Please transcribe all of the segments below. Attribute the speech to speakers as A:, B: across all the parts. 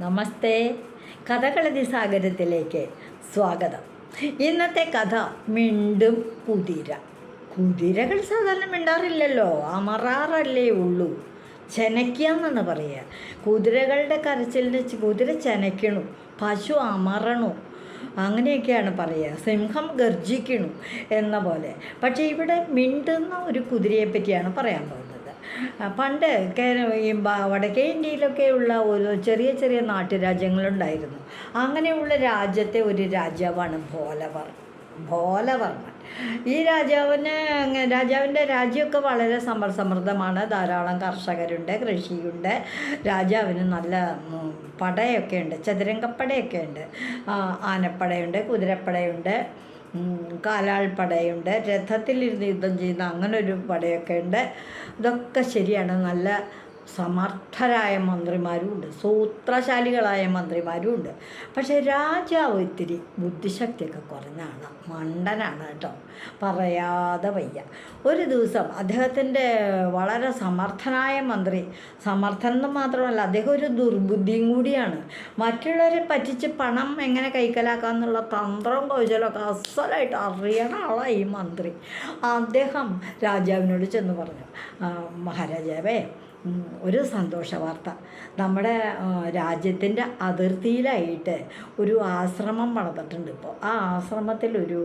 A: നമസ്തേ. കഥകളതി സാഗരത്തിലേക്ക് സ്വാഗതം. ഇന്നത്തെ കഥ മിണ്ടും കുതിര. കുതിരകൾ സാധാരണ മിണ്ടാറില്ലല്ലോ അമറാറല്ലേ ഉള്ളൂ. ചെനയ്ക്കാന്നാണ് പറയുക. കുതിരകളുടെ കരച്ചിലിന് കുതിര ചെനയ്ക്കണു പശു അമറണു അങ്ങനെയൊക്കെയാണ് പറയുക. സിംഹം ഗർജിക്കണു എന്ന പോലെ. പക്ഷേ ഇവിടെ മിണ്ടുന്ന ഒരു കുതിരയെ പറ്റിയാണ് പറയാൻ പോകുന്നത്. പണ്ട് വടക്കേ വടക്കേ ഇന്ത്യയിലൊക്കെയുള്ള ഒരു ചെറിയ ചെറിയ നാട്ടുരാജ്യങ്ങളുണ്ടായിരുന്നു. അങ്ങനെയുള്ള രാജ്യത്തെ ഒരു രാജാവാണ് ഭോലവർ ഭോലവർമ്മൻ. ഈ രാജാവിന് രാജാവിന്റെ രാജ്യമൊക്കെ വളരെ സമ്പർ സമൃദ്ധമാണ്. ധാരാളം കർഷകരുണ്ട് കൃഷിയുണ്ട്. രാജാവിന് നല്ല പടയൊക്കെ ഉണ്ട് ചതുരംഗപ്പടയൊക്കെ ഉണ്ട്. ആനപ്പടയുണ്ട് കുതിരപ്പടയുണ്ട്. ഉം, കാലാൾപ്പടയുണ്ട്. രഥത്തിലിരുന്ന് യുദ്ധം ചെയ്യുന്ന അങ്ങനൊരു പടയൊക്കെ ഉണ്ട്. ഇതൊക്കെ ശരിയാണ്. നല്ല സമർത്ഥരായ മന്ത്രിമാരും ഉണ്ട്. സൂത്രശാലികളായ മന്ത്രിമാരും ഉണ്ട്. പക്ഷേ രാജാവ് ഇത്തിരി ബുദ്ധിശക്തിയൊക്കെ കുറഞ്ഞ ആളാണ് മണ്ടനാണ് കേട്ടോ. പറയാതെ വയ്യ. ഒരു ദിവസം അദ്ദേഹത്തിന്റെ വളരെ സമർത്ഥനായ മന്ത്രി സമർത്ഥൻ എന്ന് മാത്രമല്ല അദ്ദേഹം ഒരു ദുർബുദ്ധിയും കൂടിയാണ്. മറ്റുള്ളവരെ പറ്റിച്ച് പണം എങ്ങനെ കൈക്കലാക്കാം എന്നുള്ള തന്ത്രവും കൗശലമൊക്കെ അസലായിട്ട് അറിയണ ആളായി ഈ മന്ത്രി. അദ്ദേഹം രാജാവിനോട് ചെന്ന് പറഞ്ഞു "ആ, മഹാരാജാവേ ഒരു സന്തോഷ വാർത്ത. നമ്മുടെ രാജ്യത്തിന്റെ അതിർത്തിയിലായിട്ട് ഒരു ആശ്രമം വളർന്നിട്ടുണ്ട്. ഇപ്പോൾ ആ ആശ്രമത്തിലൊരു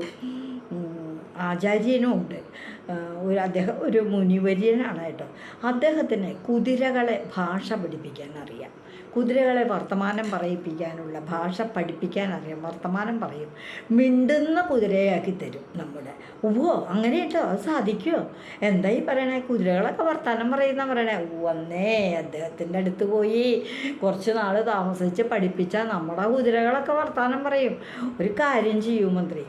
A: ആചാര്യനും ഉണ്ട് ഒരു അദ്ദേഹം ഒരു മുനിവര്യനാണ് കേട്ടോ അദ്ദേഹത്തിന് കുതിരകളെ ഭാഷ പഠിപ്പിക്കാൻ അറിയാം കുതിരകളെ വർത്തമാനം പറയിപ്പിക്കാനുള്ള ഭാഷ പഠിപ്പിക്കാൻ അറിയാം വർത്തമാനം പറയും. മിണ്ടുന്ന കുതിരയാക്കി തരും നമ്മുടെ. ഓ അങ്ങനെ കേട്ടോ അത് സാധിക്കുമോ എന്താ ഈ പറയണേ? കുതിരകളൊക്കെ വർത്തമാനം പറയുന്ന പറയണേ. വന്നേ അദ്ദേഹത്തിന്റെ അടുത്ത് പോയി. കുറച്ച് നാൾ താമസിച്ച് പഠിപ്പിച്ചാൽ നമ്മുടെ കുതിരകളൊക്കെ വർത്തമാനം പറയും. ഒരു കാര്യം ചെയ്യൂ മന്ത്രി.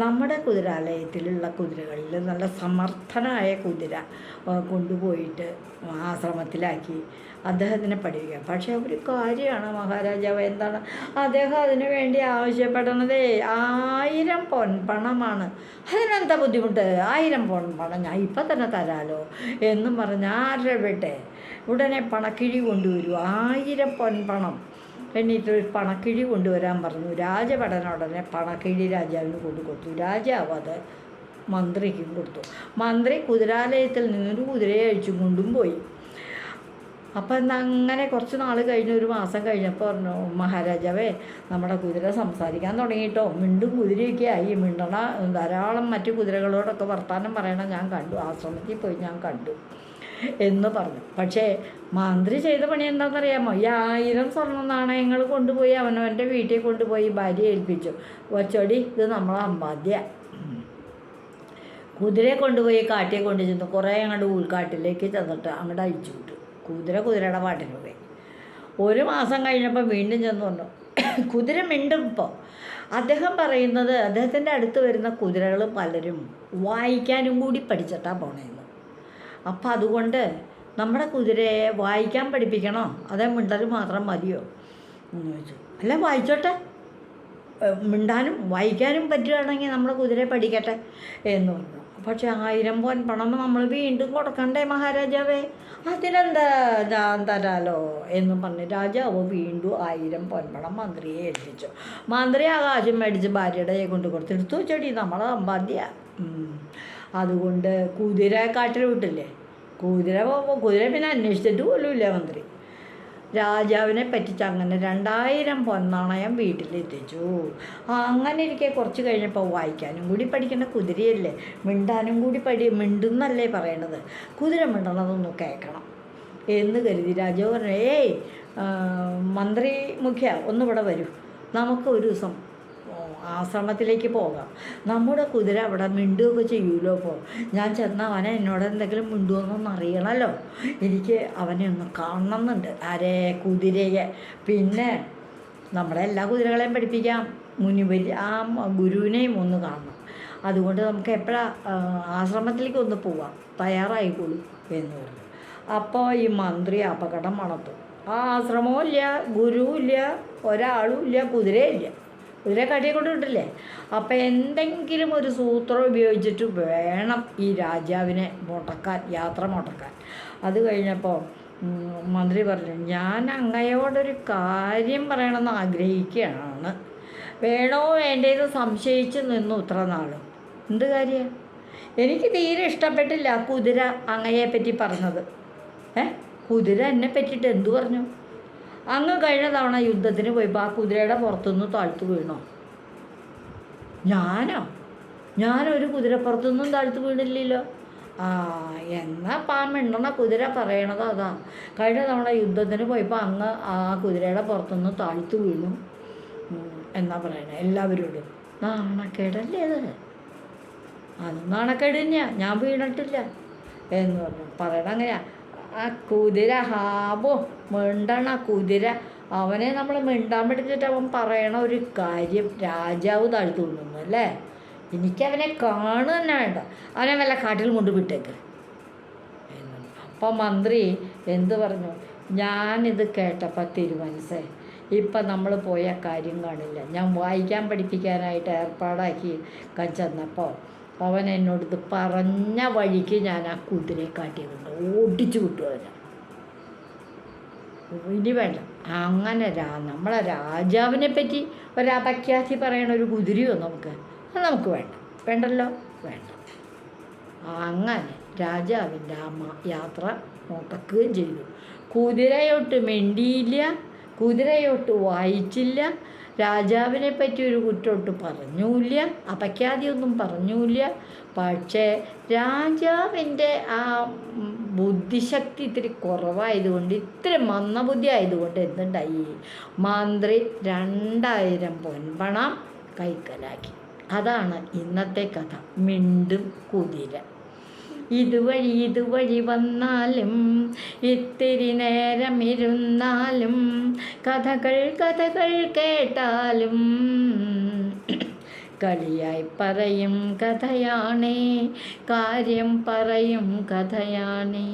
A: നമ്മുടെ കുതിരാലയത്തിലുള്ള കുതിരകളിൽ നല്ല സമർത്ഥനായ കുതിര കൊണ്ടുപോയിട്ട് ആശ്രമത്തിലാക്കി അദ്ദേഹത്തിനെ പഠിപ്പിക്കാം. പക്ഷേ ഒരു കാര്യമാണ് മഹാരാജാവ് എന്താണ്? അദ്ദേഹം അതിനു വേണ്ടി ആവശ്യപ്പെടുന്നത് ആയിരം പൊൻപണമാണ് അതിനെന്താ ബുദ്ധിമുട്ട്? ആയിരം പൊൻപണം ഞാൻ ഇപ്പം തന്നെ തരാലോ എന്നും പറഞ്ഞ് ആരുടെ വിട്ടെ ഉടനെ പണക്കിഴി കൊണ്ടുവരൂ ആയിരം പൊൻപണം എന്നിട്ട് ഒരു പണക്കിഴി കൊണ്ടുവരാൻ പറഞ്ഞു. രാജഭടന ഉടനെ പണക്കിഴി രാജാവിന് കൊണ്ടു കൊടുത്തു. രാജാവ് അത് മന്ത്രിക്കും കൊടുത്തു. മന്ത്രി കുതിരാലയത്തിൽ നിന്നൊരു കുതിരയെ അഴിച്ചും കൊണ്ടും പോയി. അപ്പം എന്താ അങ്ങനെ കുറച്ച് നാൾ കഴിഞ്ഞ് ഒരു മാസം കഴിഞ്ഞപ്പോൾ പറഞ്ഞു മഹാരാജാവേ നമ്മുടെ കുതിര സംസാരിക്കാൻ തുടങ്ങിയിട്ടോ? മിണ്ടും കുതിരയൊക്കെ ആയി. മിണ്ടണ ധാരാളം മറ്റു കുതിരകളോടൊക്കെ വർത്തമാനം പറയണം. ഞാൻ കണ്ടു. ആശ്രമത്തിൽ പോയി ഞാൻ കണ്ടു. എന്ന് പറഞ്ഞു. പക്ഷേ മന്ത്രി ചെയ്ത പണി എന്താണെന്നറിയാമോ? ഈ ആയിരം സ്വർണ നാണയങ്ങൾ കൊണ്ടുപോയി അവനവന്റെ വീട്ടിൽ കൊണ്ടുപോയി ഭാര്യ ഏൽപ്പിച്ചു. വച്ചോടി ഇത് നമ്മളെ അമ്പാദ്യ. കുതിരയെ കൊണ്ടുപോയി കാട്ടിയെ കൊണ്ടു ചെന്നു കുറേ അങ്ങോട്ട് ഉൾക്കാട്ടിലേക്ക് ചെന്നിട്ട് അങ്ങോട്ട് അഴിച്ചു വിട്ടു. കുതിര കുതിരയുടെ പാട്ടിന് പോയി ഒരു മാസം കഴിഞ്ഞപ്പോൾ വീണ്ടും ചെന്ന് പറഞ്ഞു കുതിര മിണ്ടും ഇപ്പോൾ. അദ്ദേഹം പറയുന്നത് അദ്ദേഹത്തിന്റെ അടുത്ത് വരുന്ന കുതിരകൾ പലരും വായിക്കാനും കൂടി പഠിച്ചിട്ടാണ് പോണേന്ന്. അപ്പം അതുകൊണ്ട് നമ്മുടെ കുതിരയെ വായിക്കാൻ പഠിപ്പിക്കണോ. അതേ മിണ്ടൽ മാത്രം മതിയോ? എന്ന് ചോദിച്ചു. അല്ല വായിച്ചോട്ടെ. മിണ്ടാനും വായിക്കാനും പറ്റുകയാണെങ്കിൽ നമ്മൾ കുതിരയെ പഠിക്കട്ടെ എന്ന് പറഞ്ഞു. പക്ഷെ ആയിരം പോൻ പണം നമ്മൾ വീണ്ടും കൊടുക്കണ്ടേ മഹാരാജാവേ? അതിനെന്താ ഞാൻ തരാലോ എന്ന് പറഞ്ഞ് രാജാവ് വീണ്ടും ആയിരം പൊൻപണം മന്ത്രിയെ ഏൽപ്പിച്ചു. മന്ത്രി ആകാശം മേടിച്ച് ഭാര്യയുടെ കൊണ്ട് കൊടുത്തെടുത്തു. ചെടി നമ്മളെ സമ്പാദ്യ അതുകൊണ്ട് കുതിര കാട്ടിൽ വിട്ടില്ലേ? കുതിര കുതിര പിന്നെ അന്വേഷിച്ചിട്ട് പോലും ഇല്ല മന്ത്രി. രാജാവിനെ പറ്റിച്ച് അങ്ങനെ രണ്ടായിരം പൊന്നാണയം വീട്ടിലെത്തിച്ചു. അങ്ങനെ ഇരിക്കെ കുറച്ച് കഴിഞ്ഞപ്പോൾ വായിക്കാനും കൂടി പഠിക്കേണ്ട കുതിരയല്ലേ? മിണ്ടാനും കൂടി പഠി മിണ്ടുന്നല്ലേ പറയണത്? കുതിര മിണ്ടണതൊന്ന് കേൾക്കണം എന്ന് കരുതി രാജാവ് പറഞ്ഞു ഏയ് മന്ത്രി മുഖ്യ ഒന്നിവിടെ വരൂ. നമുക്ക് ഒരു ദിവസം ആശ്രമത്തിലേക്ക് പോകാം. നമ്മുടെ കുതിര അവിടെ മിണ്ടുകയൊക്കെ ചെയ്യൂലോ അപ്പോൾ ഞാൻ ചെന്ന അവനെ എന്നോട് എന്തെങ്കിലും മിണ്ടുമെന്നൊന്ന് അറിയണമല്ലോ എനിക്ക് അവനെ ഒന്ന് കാണണമെന്നുണ്ട് കുതിരയെ. പിന്നെ നമ്മുടെ എല്ലാ കുതിരകളെയും പഠിപ്പിക്കാം. മുനിവരി ആ ഗുരുവിനെയും ഒന്ന് കാണണം. അതുകൊണ്ട് നമുക്ക് എപ്പോഴാ ആശ്രമത്തിലേക്ക് ഒന്ന് പോവാം. തയ്യാറായിക്കോളൂ എന്ന് പറഞ്ഞു. അപ്പോൾ ഈ മന്ത്രി അപകടം മണത്തു. ആ ആശ്രമവും ഇല്ല ഗുരുവും ഇല്ല ഒരാളും ഇല്ല കുതിരയില്ല കുതിര കടിയെ കൊണ്ട് വിട്ടില്ലേ അപ്പം എന്തെങ്കിലും ഒരു സൂത്രം ഉപയോഗിച്ചിട്ട് വേണം ഈ രാജാവിനെ മുടക്കാൻ യാത്ര മുടക്കാൻ. അത് കഴിഞ്ഞപ്പോൾ മന്ത്രി പറഞ്ഞു ഞാൻ അങ്ങയോടൊരു കാര്യം പറയണമെന്ന് ആഗ്രഹിക്കുകയാണ്. വേണോ വേണ്ടേന്ന് സംശയിച്ച് നിന്നു ഇത്ര നാളും? എന്ത് കാര്യം? എനിക്ക് തീരെ ഇഷ്ടപ്പെട്ടില്ല കുതിര അങ്ങയെ പറ്റി പറഞ്ഞത്. ഏ? കുതിര എന്നെ പറ്റിയിട്ട് എന്തു പറഞ്ഞു? അങ്ങ് കഴിഞ്ഞ തവണ യുദ്ധത്തിന് പോയപ്പോൾ ആ കുതിരയുടെ പുറത്തുനിന്ന് താഴ്ത്തു വീണോ? ഞാനോ? ഞാനൊരു കുതിരപ്പുറത്തൊന്നും താഴ്ത്തു വീണില്ലല്ലോ. ആ എന്നാ പാ മിണ്ടണ കുതിര പറയണത് അതാ. കഴിഞ്ഞ തവണ യുദ്ധത്തിന് പോയപ്പോൾ അങ്ങ് ആ കുതിരയുടെ പുറത്തുനിന്ന് താഴ്ത്തു വീണു. എന്നാ പറയണേ? എല്ലാവരോടും. നാണക്കേടല്ലേ അത്? അത് നാണക്കേട് ഞാൻ വീണിട്ടില്ല. എന്ന് പറഞ്ഞു. പറയണ അങ്ങനെയാ. ആ കുതിര ഹാബോ മിണ്ടണ കുതിര. അവനെ നമ്മൾ മിണ്ടാൻ പഠിച്ചിട്ട് അവൻ പറയണ ഒരു കാര്യം രാജാവ് താഴ്ത്തു കൊണ്ടുവന്നു അല്ലേ? എനിക്കവനെ കാണുക തന്നെ വേണ്ട. അവനെ വല്ല കാട്ടിൽ കൊണ്ട് വിട്ടേക്ക്. അപ്പം മന്ത്രി എന്ത് പറഞ്ഞു? ഞാനിത് കേട്ടപ്പോൾ തിരുമനസേ ഇപ്പം നമ്മൾ പോയ കാര്യം കാണില്ല. ഞാൻ വായിക്കാൻ പഠിപ്പിക്കാനായിട്ട് ഏർപ്പാടാക്കി കഞ്ചന്നപ്പോൾ ചെന്നപ്പോൾ അവൻ എന്നോട് പറഞ്ഞ വഴിക്ക് ഞാൻ ആ കുതിരയെ കാട്ടിയതുണ്ട് ഓടിച്ചു വിട്ടു ഇനി വേണ്ട. അങ്ങനെ രാ നമ്മളെ രാജാവിനെ പറ്റി ഒരപഖ്യാതി പറയണ ഒരു കുതിരയോ നമുക്ക്? അത് നമുക്ക് വേണ്ട. വേണ്ടല്ലോ? വേണ്ട. അങ്ങനെ രാജാവിന്റെ ആ യാത്ര മുടക്കുകയും ചെയ്തു. കുതിരയൊട്ട് മിണ്ടിയില്ല കുതിരയൊട്ട് വായിച്ചില്ല രാജാവിനെ പറ്റി ഒരു കുറ്റമൊട്ട് പറഞ്ഞൂല്ല അപഖ്യാതിയൊന്നും പറഞ്ഞൂല്ല. പക്ഷേ രാജാവിന്റെ ആ ബുദ്ധിശക്തി ഇത്തിരി കുറവായതുകൊണ്ട് ഇത്ര മന്ദബുദ്ധി ആയതുകൊണ്ട് എന്തുണ്ടായി? മന്ത്രി രണ്ടായിരം പൊൻപണം കൈക്കലാക്കി. അതാണ് ഇന്നത്തെ കഥ. മിണ്ടും കുതിര. ഇതുവഴി ഇതുവഴി വന്നാലും ഇത്തിരി നേരം ഇരുന്നാലും കഥകൾ കഥകൾ കേട്ടാലും കളിയായി പറയും കഥയാണേ കാര്യം പറയും കഥയാണേ.